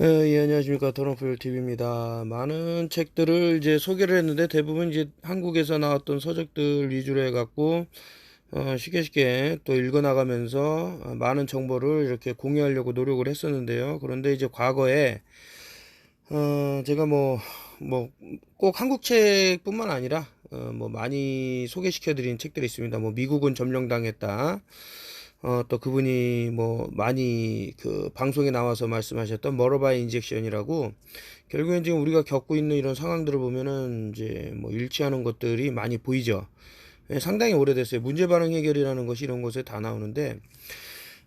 예, 예, 안녕하십니까. 더렁풀 TV입니다. 많은 책들을 이제 소개를 했는데 대부분 이제 한국에서 나왔던 서적들 위주로 해갖고, 어, 쉽게 쉽게 또 읽어나가면서 어, 많은 정보를 이렇게 공유하려고 노력을 했었는데요. 그런데 이제 과거에, 어, 제가 뭐, 뭐, 꼭 한국 책뿐만 아니라, 어, 뭐 많이 소개시켜드린 책들이 있습니다. 뭐, 미국은 점령당했다. 어, 또 그분이 뭐 많이 그 방송에 나와서 말씀하셨던 머러바이 인젝션이라고 결국엔 지금 우리가 겪고 있는 이런 상황들을 보면은 이제 뭐 일치하는 것들이 많이 보이죠. 예, 상당히 오래됐어요. 문제 반응 해결이라는 것이 이런 곳에 다 나오는데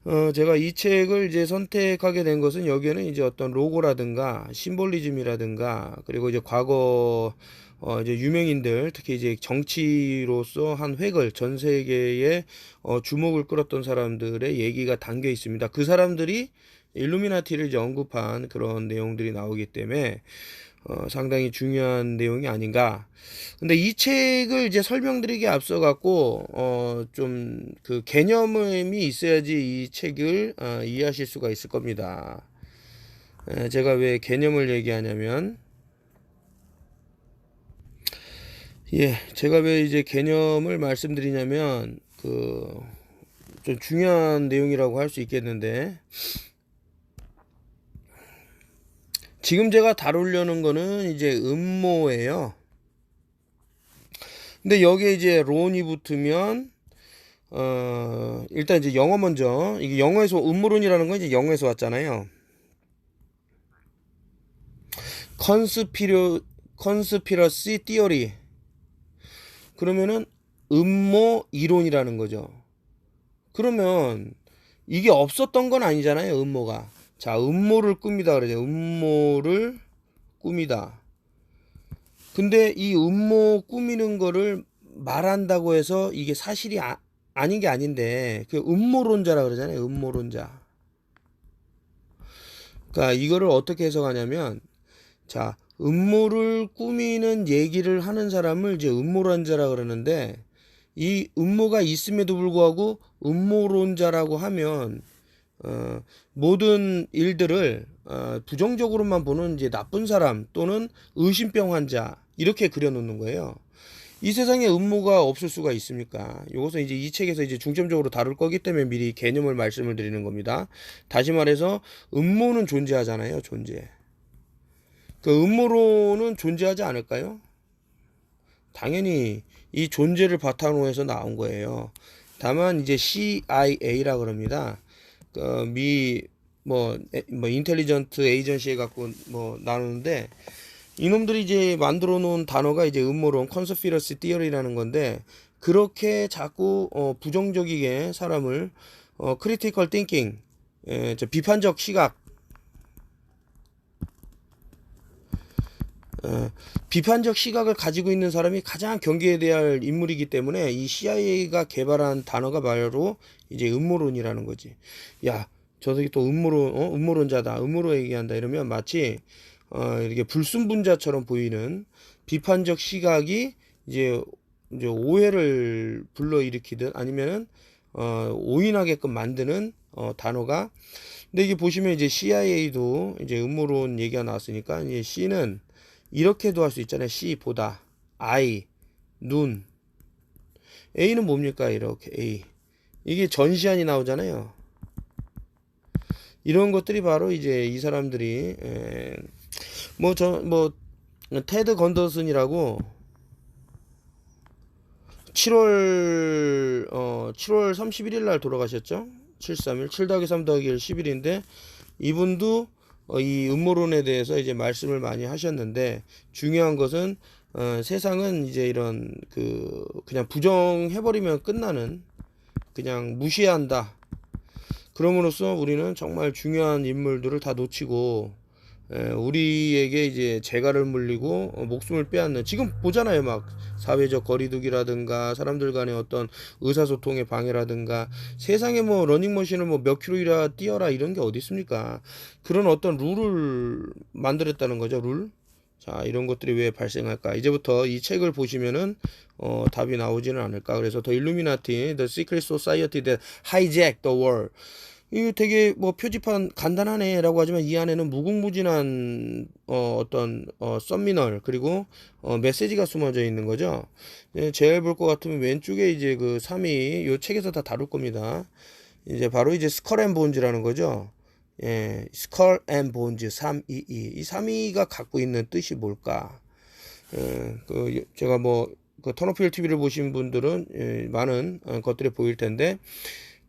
어, 제가 이 책을 이제 선택하게 된 것은 여기에는 이제 어떤 로고라든가 심볼리즘이라든가 그리고 이제 과거 어, 이제 유명인들, 특히 이제 정치로서 한 획을 전 세계에 어, 주목을 끌었던 사람들의 얘기가 담겨 있습니다. 그 사람들이 일루미나티를 이제 언급한 그런 내용들이 나오기 때문에 어, 상당히 중요한 내용이 아닌가. 근데 이 책을 이제 설명드리기 앞서 갖고 어, 좀 그 개념이 있어야지 이 책을 어, 이해하실 수가 있을 겁니다. 에, 제가 왜 개념을 얘기하냐면 예, 제가 왜 이제 개념을 말씀드리냐면 그 좀 중요한 내용이라고 할 수 있겠는데 지금 제가 다루려는 거는 이제 음모예요. 근데 여기에 이제 론이 붙으면 어 일단 이제 영어 먼저 이게 영어에서 음모론이라는 건 이제 영어에서 왔잖아요. 컨스피러 컨스피러시 티어리 그러면은 음모 이론이라는 거죠. 그러면 이게 없었던 건 아니잖아요, 음모가. 자, 음모를 꾸미다 그러죠. 음모를 꾸미다. 근데 이 음모 꾸미는 거를 말한다고 해서 이게 사실이 아, 아닌 게 아닌데 그 음모론자라 그러잖아요. 음모론자. 그러니까 이거를 어떻게 해석하냐면 자, 음모를 꾸미는 얘기를 하는 사람을 이제 음모론자라 그러는데 이 음모가 있음에도 불구하고 음모론자라고 하면 어, 모든 일들을 어, 부정적으로만 보는 이제 나쁜 사람 또는 의심병 환자 이렇게 그려놓는 거예요. 이 세상에 음모가 없을 수가 있습니까? 이것은 이제 이 책에서 이제 중점적으로 다룰 거기 때문에 미리 개념을 말씀을 드리는 겁니다. 다시 말해서 음모는 존재하잖아요, 존재. 그 음모론은 존재하지 않을까요? 당연히 이 존재를 바탕으로 해서 나온 거예요. 다만 이제 CIA라 그럽니다. 그 미, 뭐, 뭐, 인텔리전트 에이전시에 갖고 뭐 나누는데 이놈들이 이제 만들어 놓은 단어가 이제 음모론, 컨스피러시 티어리라는 건데 그렇게 자꾸 어, 부정적이게 사람을 어, 크리티컬 띵킹, 예, 저 비판적 시각 어, 비판적 시각을 가지고 있는 사람이 가장 경계해야 할 인물이기 때문에 이 CIA가 개발한 단어가 바로 이제 음모론이라는 거지. 야, 저 새끼 또 음모론, 어? 음모론자다. 음모로 얘기한다. 이러면 마치 어, 이렇게 불순분자처럼 보이는 비판적 시각이 이제 이제 오해를 불러일으키든 아니면은 어, 오인하게끔 만드는 어, 단어가 근데 이게 보시면 이제 CIA도 이제 음모론 얘기가 나왔으니까 이제 C는 이렇게도 할 수 있잖아요. C 보다 I 눈 A는 뭡니까? 이렇게 A 이게 전시안이 나오잖아요. 이런 것들이 바로 이제 이 사람들이 뭐 저뭐 뭐 테드 건더슨이라고 7월 어 7월 31일 날 돌아가셨죠? 731 7 더하기 3 더하기 1 10일인데 이분도 어, 이 음모론에 대해서 이제 말씀을 많이 하셨는데 중요한 것은 어, 세상은 이제 이런 그 그냥 부정해버리면 끝나는 그냥 무시한다. 그럼으로써 우리는 정말 중요한 인물들을 다 놓치고 에, 우리에게 이제 재갈을 물리고 어, 목숨을 빼앗는 지금 보잖아요. 막 사회적 거리두기라든가 사람들 간의 어떤 의사소통의 방해라든가. 세상에 뭐 러닝머신을 뭐 몇 킬로이라 뛰어라 이런 게 어디 있습니까? 그런 어떤 룰을 만들었다는 거죠 룰 자, 이런 것들이 왜 발생할까? 이제부터 이 책을 보시면은 어, 답이 나오지는 않을까? 그래서 더 일루미나티, The Secret Society That Hijacked the World. 이거 되게 뭐 표지판 간단하네라고 하지만 이 안에는 무궁무진한 어, 어떤 어, 썸미널 그리고 어, 메시지가 숨어져 있는 거죠. 예, 제일 볼 것 같으면 왼쪽에 이제 그 3위 요 책에서 다 다룰 겁니다. 이제 바로 이제 스컬 앤 본즈라는 거죠. 예, 스컬 앤 본즈 322. 이 3위가 갖고 있는 뜻이 뭘까? 예, 그 제가 뭐 그 터너필 TV를 보신 분들은 예, 많은 어, 것들이 보일 텐데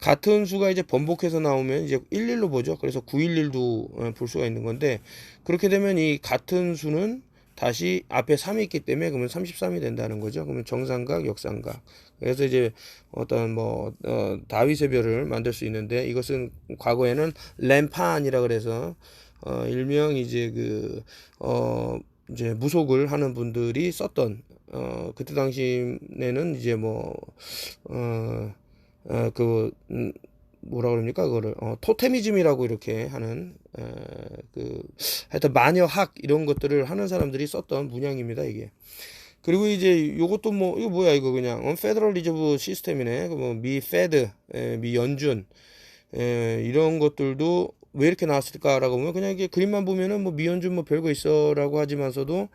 같은 수가 이제 번복해서 나오면 이제 11로 보죠. 그래서 911도 어, 볼 수가 있는 건데 그렇게 되면 이 같은 수는 다시 앞에 3이 있기 때문에 그러면 33이 된다는 거죠. 그러면 정삼각, 역삼각. 그래서 이제 어떤 뭐 어, 다윗의 별을 만들 수 있는데 이것은 과거에는 램판이라 그래서 어, 일명 이제 그 어 이제 무속을 하는 분들이 썼던 어 그때 당시에는 이제 뭐 어 어, 그, 음, 뭐라 그럽니까? 그거를, 어, 토테미즘이라고 이렇게 하는, 에, 그, 하여튼 마녀학 이런 것들을 하는 사람들이 썼던 문양입니다, 이게. 그리고 이제 요것도 뭐, 이거 뭐야, 이거 그냥, 어, 페더럴 리저브 시스템이네. 그 뭐, 미 페드, 에, 미 연준, 에, 이런 것들도 왜 이렇게 나왔을까라고 보면 그냥 이게 그림만 보면은 뭐 미연준 뭐 별거 있어라고 하지만서도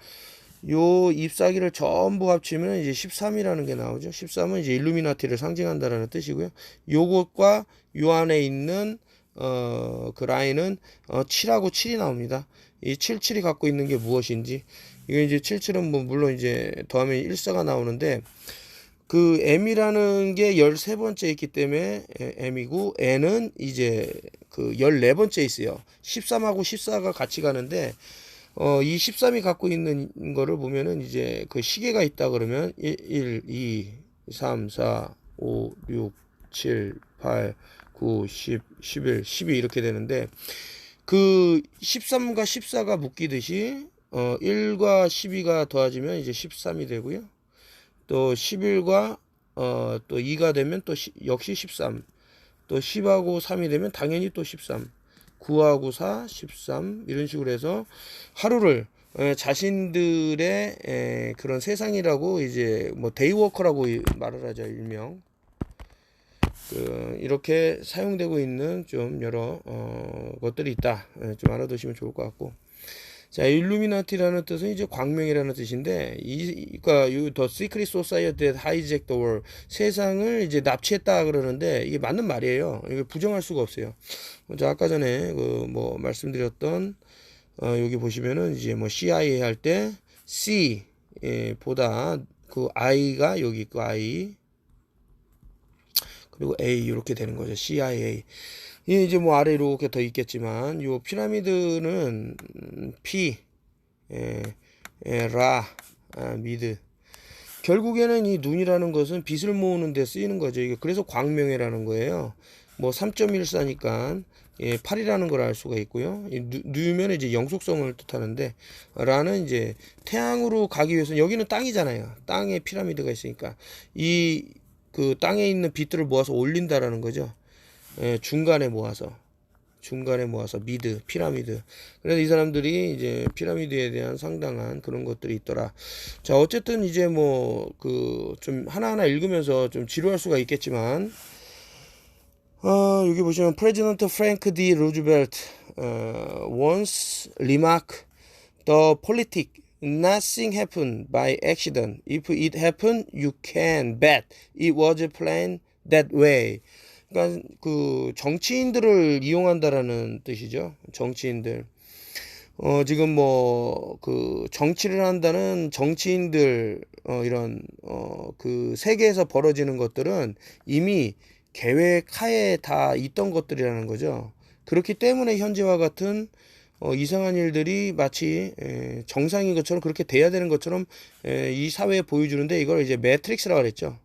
요 잎사귀를 전부 합치면 이제 13이라는 게 나오죠. 13은 이제 일루미나티를 상징한다라는 뜻이고요. 요것과 요 안에 있는 어, 그 라인은 어, 7하고 7이 나옵니다. 이 77이 갖고 있는 게 무엇인지 이거 이제 77은 뭐 물론 이제 더하면 1사가 나오는데 그 m이라는 게 13번째 있기 때문에 m이고 n은 이제 그 14번째 있어요. 13하고 14가 같이 가는데 어, 이 13이 갖고 있는 거를 보면은 이제 그 시계가 있다 그러면 1, 1 2, 3, 4, 5, 6, 7, 8, 9, 10, 11, 12 이렇게 되는데 그 13과 14가 묶이듯이 어, 1과 12가 더해지면 이제 13이 되고요. 또 11과 어, 또 2가 되면 또 시, 역시 13. 또 10하고 3이 되면 당연히 또 13. 9하고 4, 13 이런 식으로 해서 하루를 에, 자신들의 에, 그런 세상이라고 이제 뭐 데이워커라고 말을 하죠 일명 그 이렇게 사용되고 있는 좀 여러 어, 것들이 있다 에, 좀 알아두시면 좋을 것 같고 자, 일루미나티라는 뜻은 이제 광명이라는 뜻인데 이 그러니까 더 시크릿 소사이어티 하이잭 더 월. 세상을 이제 납치했다 그러는데 이게 맞는 말이에요. 이게 부정할 수가 없어요. 자, 아까 전에 그 뭐 말씀드렸던 어, 여기 보시면은 이제 뭐 CIA 할 때 C 예, 보다 그 I가 여기 있고 I 그리고 A 이렇게 되는 거죠. CIA. 이 이제 뭐 아래 이렇게 더 있겠지만 요 피라미드는 P 에, 에, 라 아, 미드 결국에는 이 눈이라는 것은 빛을 모으는 데 쓰이는 거죠. 이게 그래서 광명이라는 거예요. 뭐 3.14니까 예, 8이라는 걸 알 수가 있고요. 누면 이제 영속성을 뜻하는데 라는 이제 태양으로 가기 위해서 여기는 땅이잖아요. 땅에 피라미드가 있으니까 이 그 땅에 있는 빛들을 모아서 올린다라는 거죠. 예, 중간에 모아서 중간에 모아서 미드, 피라미드. 그래서 이 사람들이 이제 피라미드에 대한 상당한 그런 것들이 있더라. 자, 어쨌든 이제 뭐 그 좀 하나하나 읽으면서 좀 지루할 수가 있겠지만 어, 여기 보시면 프레지던트 프랭크 디 루즈벨트 어, once remark the politic nothing happened by accident. If it happened, you can bet it was planned that way. 그러니까 그 정치인들을 이용한다라는 뜻이죠. 정치인들. 어, 지금 뭐, 그, 정치를 한다는 정치인들, 어, 이런, 어, 그, 세계에서 벌어지는 것들은 이미 계획 하에 다 있던 것들이라는 거죠. 그렇기 때문에 현재와 같은, 어, 이상한 일들이 마치, 에, 정상인 것처럼 그렇게 돼야 되는 것처럼, 에, 이 사회에 보여주는데 이걸 이제 매트릭스라고 그랬죠.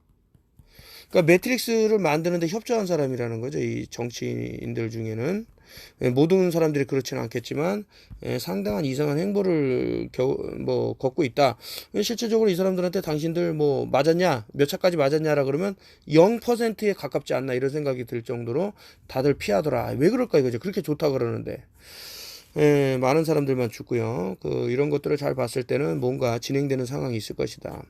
그러니까 매트릭스를 만드는데 협조한 사람이라는 거죠. 이 정치인들 중에는 예, 모든 사람들이 그렇지는 않겠지만 예, 상당한 이상한 행보를 겨, 뭐 걷고 있다. 실질적으로 이 사람들한테 당신들 뭐 맞았냐 몇 차까지 맞았냐라 그러면 0%에 가깝지 않나 이런 생각이 들 정도로 다들 피하더라. 왜 그럴까 이거죠. 그렇게 좋다 그러는데 에, 많은 사람들만 죽고요. 그 이런 것들을 잘 봤을 때는 뭔가 진행되는 상황이 있을 것이다.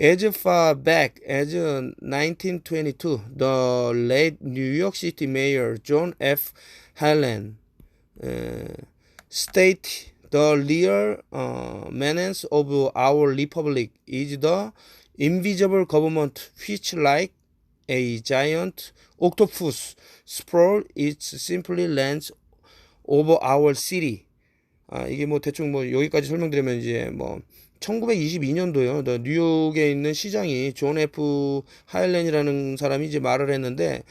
As far back as 1922, the late New York City Mayor John F. Harlan 에, state the real uh, menace of our republic is the invisible government which like a giant octopus sprawl its simply lands over our city. 아, 이게 뭐 대충 뭐 여기까지 설명드리면 이제 뭐 1922년도요. 더 뉴욕에 있는 시장이 존 F 하일렌이라는 사람이 이제 말을 했는데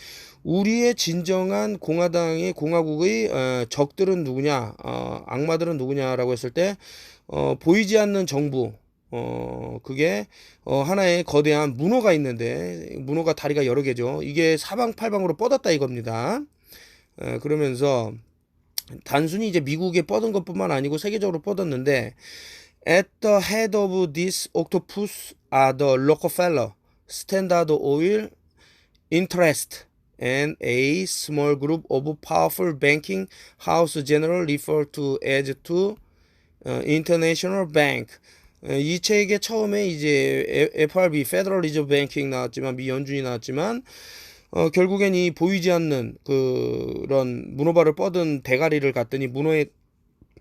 우리의 진정한 공화당의 공화국의 어, 적들은 누구냐, 어, 악마들은 누구냐라고 했을 때 어, 보이지 않는 정부, 어, 그게, 어, 하나의 거대한 문어가 있는데, 문어가 다리가 여러 개죠. 이게 사방팔방으로 뻗었다 이겁니다. 어, 그러면서, 단순히 이제 미국에 뻗은 것뿐만 아니고 세계적으로 뻗었는데, at the head of this octopus are the Rockefeller, Standard Oil, Interest, and a small group of powerful banking house general referred to as to 어, International Bank. 어, 이 책에 처음에 이제 FRB, Federal Reserve Banking 나왔지만 미 연준이 나왔지만 어, 결국엔 이 보이지 않는 그런 문어발을 뻗은 대가리를 갔더니 문어의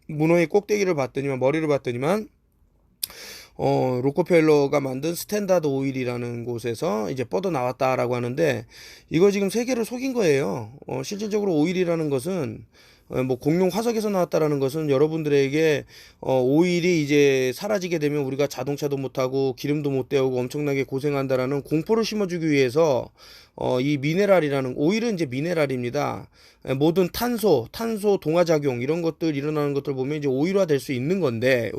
문어의 꼭대기를 봤더니만 머리를 봤더니만 어, 로코펠러가 만든 스탠다드 오일이라는 곳에서 이제 뻗어 나왔다라고 하는데 이거 지금 세계를 속인 거예요. 어, 실질적으로 오일이라는 것은 어, 뭐 공룡 화석에서 나왔다라는 것은 여러분들에게 어, 오일이 이제 사라지게 되면 우리가 자동차도 못 타고 기름도 못 데우고 엄청나게 고생한다라는 공포를 심어주기 위해서 어, 이 미네랄이라는 오일은 이제 미네랄입니다. 모든 탄소, 탄소 동화작용 이런 것들 일어나는 것들 보면 이제 오일화 될 수 있는 건데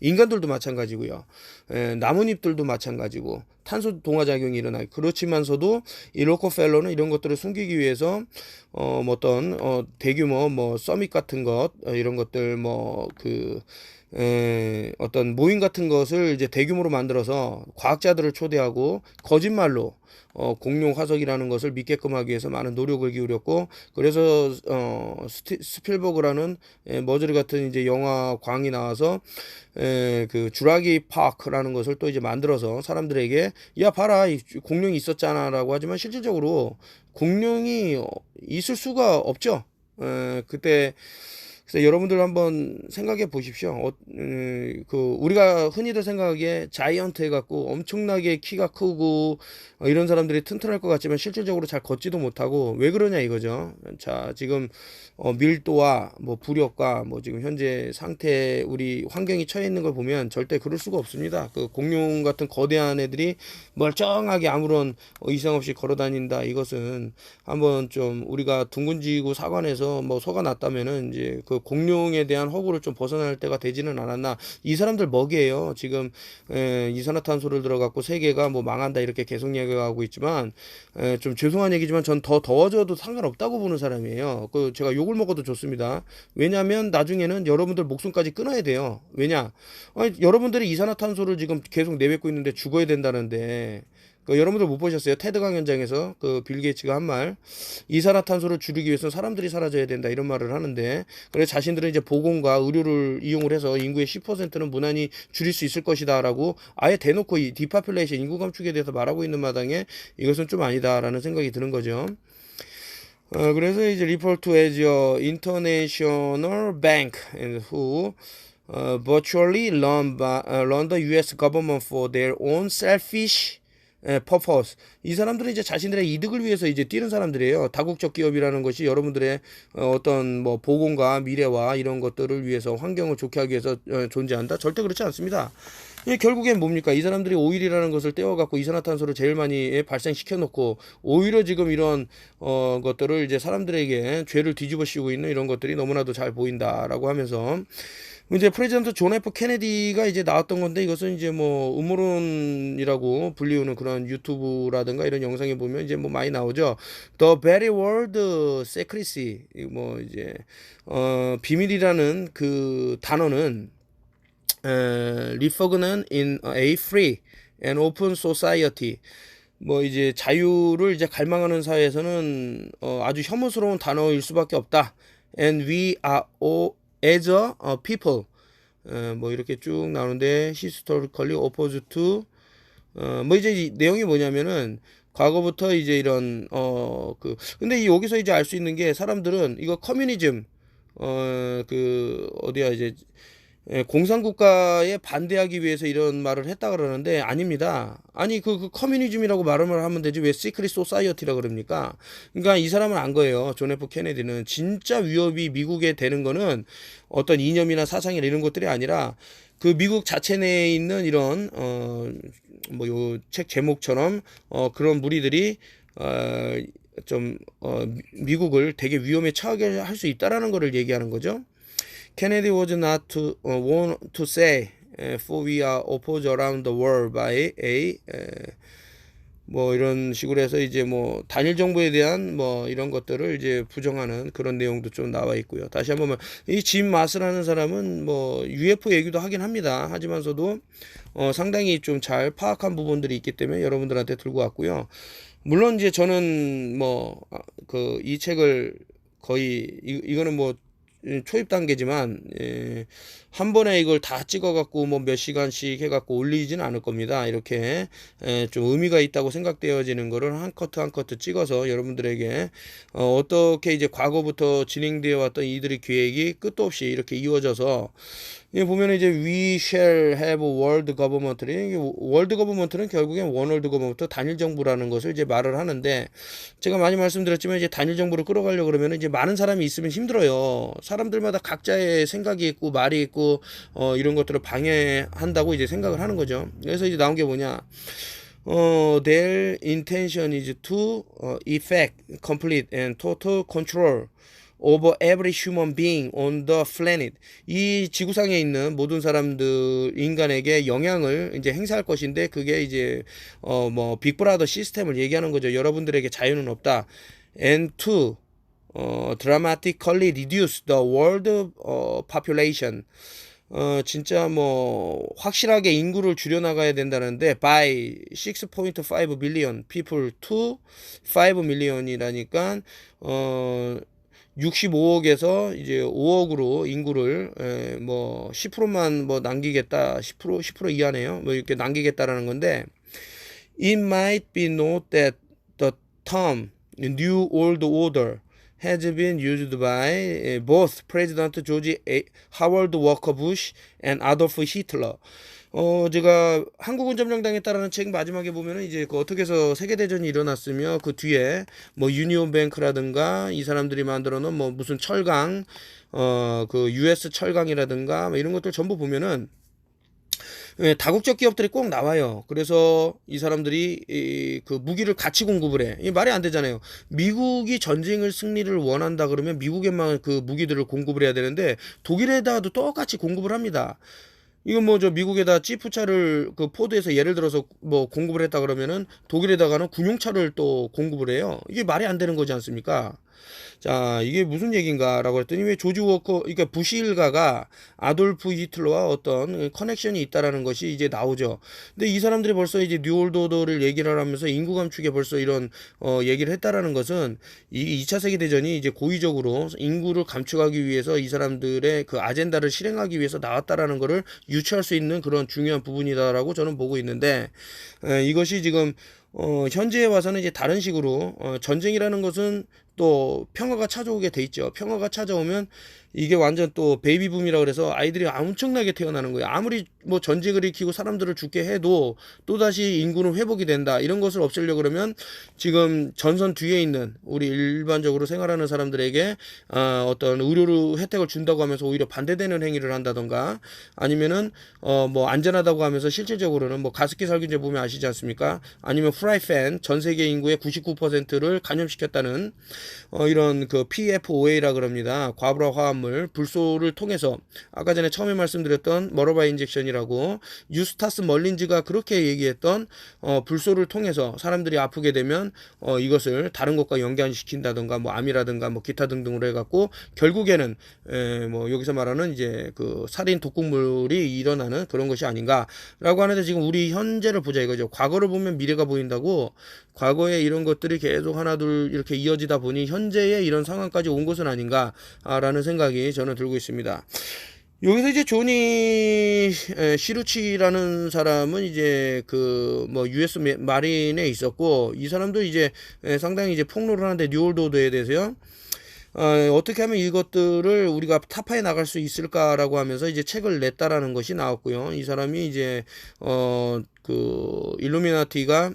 인간들도 마찬가지고요. 에, 나뭇잎들도 마찬가지고 탄소 동화작용이 일어나 그렇지만서도 이 로코펠러는 이런 것들을 숨기기 위해서 어, 뭐 어떤 어, 대규모 뭐 서밋 같은 것 어, 이런 것들 뭐그 에, 어떤 모임 같은 것을 이제 대규모로 만들어서 과학자들을 초대하고 거짓말로 어, 공룡 화석이라는 것을 믿게끔 하기 위해서 많은 노력을 기울였고 그래서 어, 스티, 스필버그라는 에, 머저리 같은 이제 영화 광이 나와서 에, 그 주라기 파크라는 것을 또 이제 만들어서 사람들에게 야 봐라 이 공룡이 있었잖아라고 하지만 실질적으로 공룡이 있을 수가 없죠. 에, 그때 그래서 여러분들 한번 생각해 보십시오. 어, 음, 그 우리가 흔히들 생각하기에 자이언트 해갖고 엄청나게 키가 크고 어, 이런 사람들이 튼튼할 것 같지만 실질적으로 잘 걷지도 못하고 왜 그러냐 이거죠. 자 지금 어, 밀도와 뭐 부력과 뭐 지금 현재 상태 우리 환경이 처해 있는 걸 보면 절대 그럴 수가 없습니다. 그 공룡 같은 거대한 애들이 멀쩡하게 아무런 어, 이상 없이 걸어 다닌다. 이것은 한번 좀 우리가 둥근지구 사관에서 뭐 소가 났다면은 이제 그 공룡에 대한 허구를 좀 벗어날 때가 되지는 않았나. 이 사람들 먹이에요. 지금 에, 이산화탄소를 들어갖고 세계가 뭐 망한다 이렇게 계속 얘기하고 있지만 에, 좀 죄송한 얘기지만 전 더 더워져도 상관없다고 보는 사람이에요. 그 제가 욕을 먹어도 좋습니다. 왜냐하면 나중에는 여러분들 목숨까지 끊어야 돼요. 왜냐? 아니, 여러분들이 이산화탄소를 지금 계속 내뱉고 있는데 죽어야 된다는데 그 여러분들 못 보셨어요? 테드 강연장에서 그 빌 게이츠가 한 말, 이산화탄소를 줄이기 위해서 사람들이 사라져야 된다 이런 말을 하는데, 그래 자신들은 이제 보건과 의료를 이용을 해서 인구의 10%는 무난히 줄일 수 있을 것이다라고 아예 대놓고 이 디파퓰레이션 인구 감축에 대해서 말하고 있는 마당에 이것은 좀 아니다라는 생각이 드는 거죠. 어, 그래서 이제 to as your international bank and who uh, virtually run, by, uh, run the U.S. government for their own selfish 예, 퍼포스. 이 사람들은 이제 자신들의 이득을 위해서 이제 뛰는 사람들이에요. 다국적 기업이라는 것이 여러분들의 어, 어떤 뭐 보건과 미래와 이런 것들을 위해서 환경을 좋게 하기 위해서 어, 존재한다? 절대 그렇지 않습니다. 예, 결국엔 뭡니까? 이 사람들이 오일이라는 것을 떼어갖고 이산화탄소를 제일 많이 발생시켜 놓고 오히려 지금 이런 어, 것들을 이제 사람들에게 죄를 뒤집어 씌우고 있는 이런 것들이 너무나도 잘 보인다라고 하면서 이제 프레지던트 존 F 케네디가 이제 나왔던 건데 이것은 이제 뭐 음모론이라고 불리우는 그런 유튜브라든가 이런 영상에 보면 이제 뭐 많이 나오죠. The very word secrecy 뭐 이제 어 비밀이라는 그 단어는 에, refer는 in a free and open society 뭐 이제 자유를 이제 갈망하는 사회에서는 어 아주 혐오스러운 단어일 수밖에 없다. And we are all as a 어, people. 어, 뭐 이렇게 쭉 나오는데 historically opposed to 어, 뭐 이제 이 내용이 뭐냐면은 과거부터 이제 이런 어 그 근데 이 여기서 이제 알 수 있는 게 사람들은 이거 커뮤니즘 어 그 어디야 이제 예, 공산국가에 반대하기 위해서 이런 말을 했다 그러는데 아닙니다. 아니 그, 그 커뮤니즘이라고 말을 하면 되지 왜 시크릿 소사이어티라 그럽니까? 그러니까 이 사람은 안 거예요. 존 F 케네디는 진짜 위협이 미국에 되는 거는 어떤 이념이나 사상이나 이런 것들이 아니라 그 미국 자체 내에 있는 이런 어 뭐 요 책 제목처럼 어 그런 무리들이 어좀 어, 미국을 되게 위험에 처하게 할 수 있다라는 거를 얘기하는 거죠. Kennedy was not to uh, want to say uh, for we are opposed around the world by a uh, 뭐 이런 식으로 해서 이제 뭐 단일 정부에 대한 뭐 이런 것들을 이제 부정하는 그런 내용도 좀 나와 있고요. 다시 한번 이짐 마스라는 사람은 뭐 UFO 얘기도 하긴 합니다. 하지만서도 어 상당히 좀 잘 파악한 부분들이 있기 때문에 여러분들한테 들고 왔고요. 물론 이제 저는 뭐 그 이 책을 거의 이, 이거는 뭐 초입 단계지만 예, 한 번에 이걸 다 찍어갖고 뭐 몇 시간씩 해갖고 올리지는 않을 겁니다. 이렇게 예, 좀 의미가 있다고 생각되어지는 거를 한 커트 한 커트 찍어서 여러분들에게 어, 어떻게 이제 과거부터 진행되어 왔던 이들의 계획이 끝도 없이 이렇게 이루어져서 예, 보면 이제 we shall have world government이 월드 거버먼트는 결국엔 원월드 거버먼트 단일 정부라는 것을 이제 말을 하는데 제가 많이 말씀드렸지만 이제 단일 정부를 끌어가려 고 그러면 이제 많은 사람이 있으면 힘들어요. 사람들마다 각자의 생각이 있고 말이 있고 어 이런 것들을 방해한다고 이제 생각을 하는 거죠. 그래서 이제 나온 게 뭐냐? 어, their intention is to uh, effect complete and total control over every human being on the planet. 이 지구상에 있는 모든 사람들 인간에게 영향을 이제 행사할 것인데 그게 이제 어 뭐 빅브라더 시스템을 얘기하는 거죠. 여러분들에게 자유는 없다. And to 어, dramatically reduce the world 어, population. 어, 진짜 뭐, 확실하게 인구를 줄여 나가야 된다는데, by 6.5 million people to 5 million이라니까, 어, 65억에서 이제 5억으로 인구를 에, 뭐 10%만 뭐 남기겠다 10% 10% 이하네요 뭐 이렇게 남기겠다라는 건데 it might be noted that the term new old order has been used by both President George. Howard Walker Bush and Adolf Hitler. 어, 제가 한국은 점령당에 따르는 책 마지막에 보면은 이제 그 어떻게 해서 세계 대전이 일어났으며 그 뒤에 뭐 유니온 뱅크라든가 이 사람들이 만들어 놓은 뭐 무슨 철강, 어, 그 US 철강이라든가 뭐 이런 것들 전부 보면은 예, 다국적 기업들이 꼭 나와요. 그래서 이 사람들이 이, 그 무기를 같이 공급을 해. 이 말이 안 되잖아요. 미국이 전쟁을 승리를 원한다 그러면 미국에만 그 무기들을 공급을 해야 되는데 독일에다도 똑같이 공급을 합니다. 이건 뭐 저 미국에다 지프차를 그 포드에서 예를 들어서 뭐 공급을 했다 그러면은 독일에다가는 군용차를 또 공급을 해요. 이게 말이 안 되는 거지 않습니까? 자, 이게 무슨 얘기인가라고 했더니 왜 조지 워커, 그러니까 부시 일가가 아돌프 히틀러와 어떤 커넥션이 있다라는 것이 이제 나오죠. 근데 이 사람들이 벌써 이제 뉴올도더를 얘기를 하면서 인구 감축에 벌써 이런 어 얘기를 했다라는 것은 이 2차 세계 대전이 이제 고의적으로 인구를 감축하기 위해서 이 사람들의 그 아젠다를 실행하기 위해서 나왔다라는 것을 유추할 수 있는 그런 중요한 부분이다라고 저는 보고 있는데 에, 이것이 지금 어, 현재에 와서는 이제 다른 식으로 어, 전쟁이라는 것은 또 평화가 찾아오게 돼 있죠. 평화가 찾아오면 이게 완전 또 베이비붐이라 그래서 아이들이 엄청나게 태어나는 거예요. 아무리 뭐 전쟁을 일으키고 사람들을 죽게 해도 또다시 인구는 회복이 된다. 이런 것을 없애려 그러면 지금 전선 뒤에 있는 우리 일반적으로 생활하는 사람들에게 어, 어떤 의료를 혜택을 준다고 하면서 오히려 반대되는 행위를 한다던가 아니면은 어, 뭐 안전하다고 하면서 실질적으로는 뭐 가습기 살균제 보면 아시지 않습니까? 아니면 프라이팬 전 세계 인구의 99%를 감염시켰다는 어, 이런 그 PFOA라 그럽니다. 과부라 화합물 불소를 통해서 아까 전에 처음에 말씀드렸던 머러바 인젝션이라고 유스타스 멀린즈가 그렇게 얘기했던 어, 불소를 통해서 사람들이 아프게 되면 어, 이것을 다른 것과 연관시킨다든가 뭐 암이라든가 뭐 기타 등등으로 해갖고 결국에는 에, 뭐 여기서 말하는 이제 그 살인 독극물이 일어나는 그런 것이 아닌가라고 하는데 지금 우리 현재를 보자 이거죠. 과거를 보면 미래가 보인다고 과거에 이런 것들이 계속 하나 둘 이렇게 이어지다 보니 때문이 현재의 이런 상황까지 온 것은 아닌가라는 생각이 저는 들고 있습니다. 여기서 이제 조니 에, 시루치라는 사람은 이제 그 뭐 US 매- 마린에 있었고 이 사람도 이제 에, 상당히 이제 폭로를 하는데 뉴올도드에 대해서요. 어, 어떻게 하면 이것들을 우리가 타파해 나갈 수 있을까라고 하면서 이제 책을 냈다라는 것이 나왔고요. 이 사람이 이제 어 그 일루미나티가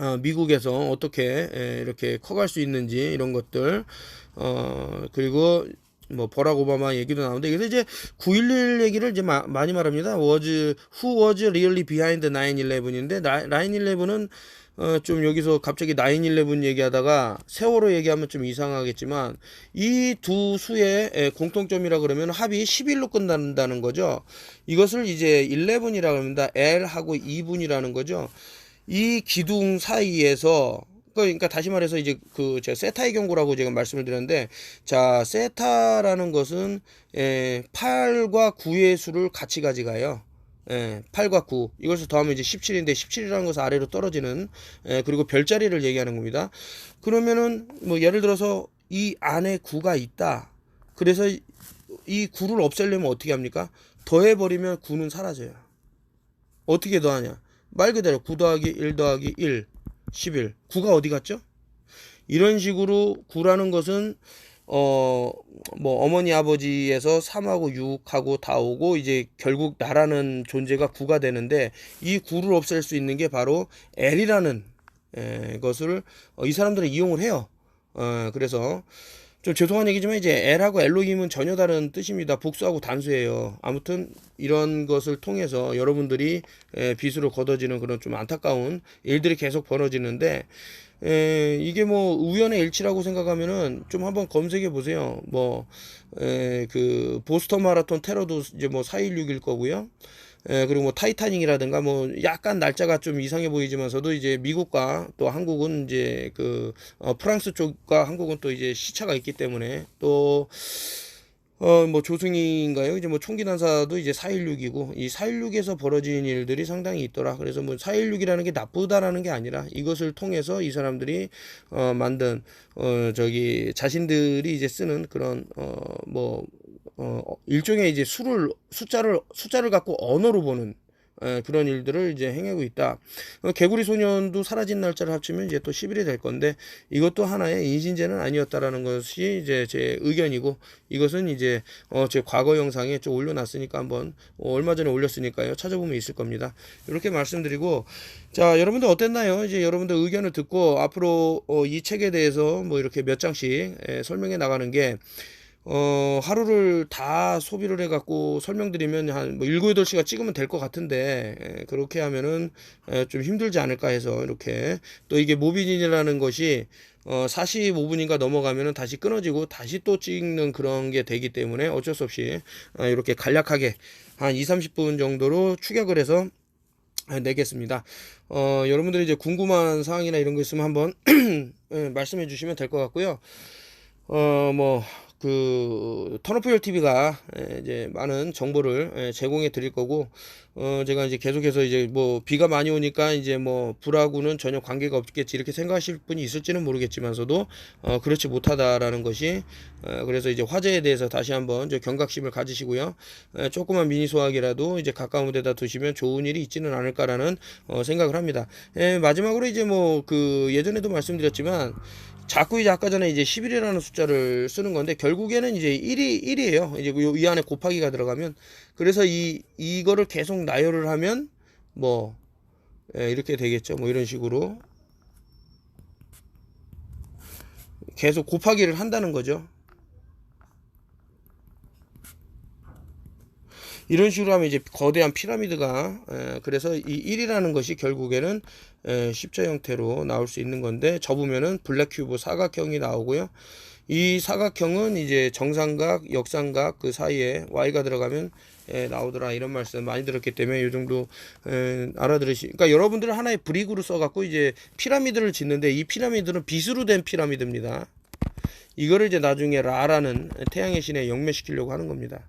어, 미국에서 어떻게 에, 이렇게 커갈 수 있는지 이런 것들 어 그리고 뭐 버락 오바마 얘기도 나오는데 그래서 이제 9.11 얘기를 이제 마, 많이 말합니다. was who was really behind 9/11인데 9/11은 어, 좀 여기서 갑자기 9/11 얘기하다가 세월호 얘기하면 좀 이상하겠지만 이 두 수의 에, 공통점이라 그러면 합이 10일로 끝난다는 거죠. 이것을 이제 11이라고 합니다. L하고 2분이라는 거죠. 이 기둥 사이에서 그러니까 다시 말해서 이제 그 제가 세타의 경고라고 제가 말씀을 드렸는데 자 세타라는 것은 에, 8과 9의 수를 같이 가져가요. 예, 8과 9 이것을 더하면 이제 17인데 17이라는 것은 아래로 떨어지는 예, 그리고 별자리를 얘기하는 겁니다. 그러면은 뭐 예를 들어서 이 안에 9가 있다. 그래서 이- 이 9를 없애려면 어떻게 합니까? 더해버리면 9는 사라져요. 어떻게 더하냐? 말 그대로 9 더하기 1 더하기 1, 11. 9가 어디 갔죠? 이런 식으로 9라는 것은 어 뭐 어머니 아버지에서 3하고 6하고 다 오고 이제 결국 나라는 존재가 9가 되는데 이 9를 없앨 수 있는 게 바로 L이라는 에, 것을 어, 이 사람들은 이용을 해요. 어, 그래서 좀 죄송한 얘기지만 이제 L하고 엘로힘은 전혀 다른 뜻입니다. 복수하고 단수예요. 아무튼 이런 것을 통해서 여러분들이 에, 빚으로 걷어지는 그런 좀 안타까운 일들이 계속 벌어지는데 에, 이게 뭐 우연의 일치라고 생각하면은 좀 한번 검색해 보세요. 뭐, 에, 그, 보스턴 마라톤 테러도 이제 뭐 4.16일 거고요. 에, 그리고 뭐 타이타닉이라든가 뭐 약간 날짜가 좀 이상해 보이지만서도 이제 미국과 또 한국은 이제 그, 어, 프랑스 쪽과 한국은 또 이제 시차가 있기 때문에 또, 어, 뭐 조승희인가요? 이제 뭐 총기 난사도 이제 4.16이고 이 4.16에서 벌어진 일들이 상당히 있더라. 그래서 뭐 4.16이라는 게 나쁘다라는 게 아니라 이것을 통해서 이 사람들이 어 만든 어 저기 자신들이 이제 쓰는 그런 어 뭐 어, 일종의 이제 수를 숫자를 숫자를 갖고 언어로 보는 에, 그런 일들을 이제 행하고 있다. 어, 개구리 소년도 사라진 날짜를 합치면 이제 또 10일이 될 건데 이것도 하나의 인신제는 아니었다라는 것이 이제 제 의견이고 이것은 이제 어, 제 과거 영상에 좀 올려놨으니까 한번 어, 얼마 전에 올렸으니까요 찾아보면 있을 겁니다. 이렇게 말씀드리고 자 여러분들 어땠나요? 이제 여러분들 의견을 듣고 앞으로 어, 이 책에 대해서 뭐 이렇게 몇 장씩 에, 설명해 나가는 게 어, 하루를 다 소비를 해갖고 설명드리면 한뭐 7, 8시간 찍으면 될 것 같은데, 에, 그렇게 하면은, 에, 좀 힘들지 않을까 해서, 이렇게. 또 이게 모비진이라는 것이, 어, 45분인가 넘어가면은 다시 끊어지고 다시 또 찍는 그런 게 되기 때문에 어쩔 수 없이, 아, 이렇게 간략하게 한 2, 30분 정도로 추격을 해서 아, 내겠습니다. 어, 여러분들이 이제 궁금한 사항이나 이런 거 있으면 한번 예, 말씀해 주시면 될 것 같고요. 어, 뭐, 그, 턴오프열 TV가 이제 많은 정보를 예, 제공해 드릴 거고, 어, 제가 이제 계속해서 이제 뭐, 비가 많이 오니까 이제 뭐, 불하고는 전혀 관계가 없겠지, 이렇게 생각하실 분이 있을지는 모르겠지만서도, 어, 그렇지 못하다라는 것이, 어, 그래서 이제 화재에 대해서 다시 한번 저 경각심을 가지시고요. 에, 조그만 미니 소화기라도 이제 가까운 데다 두시면 좋은 일이 있지는 않을까라는 어, 생각을 합니다. 에, 마지막으로 이제 뭐, 그, 예전에도 말씀드렸지만, 자꾸 이제 아까 전에 이제 11이라는 숫자를 쓰는 건데 결국에는 이제 1이 1이에요. 이제 요- 이 안에 곱하기가 들어가면 그래서 이 이거를 계속 나열을 하면 뭐 예, 이렇게 되겠죠. 뭐 이런 식으로 계속 곱하기를 한다는 거죠. 이런 식으로 하면 이제 거대한 피라미드가 에, 그래서 이 1이라는 것이 결국에는 에, 십자 형태로 나올 수 있는 건데 접으면은 블랙 큐브 사각형이 나오고요. 이 사각형은 이제 정삼각, 역삼각 그 사이에 y가 들어가면 에, 나오더라 이런 말씀 많이 들었기 때문에 이 정도 에, 알아들으시. 그러니까 여러분들은 하나의 브릭으로 써갖고 이제 피라미드를 짓는데 이 피라미드는 빗으로 된 피라미드입니다. 이거를 이제 나중에 라라는 태양의 신에 영매시키려고 하는 겁니다.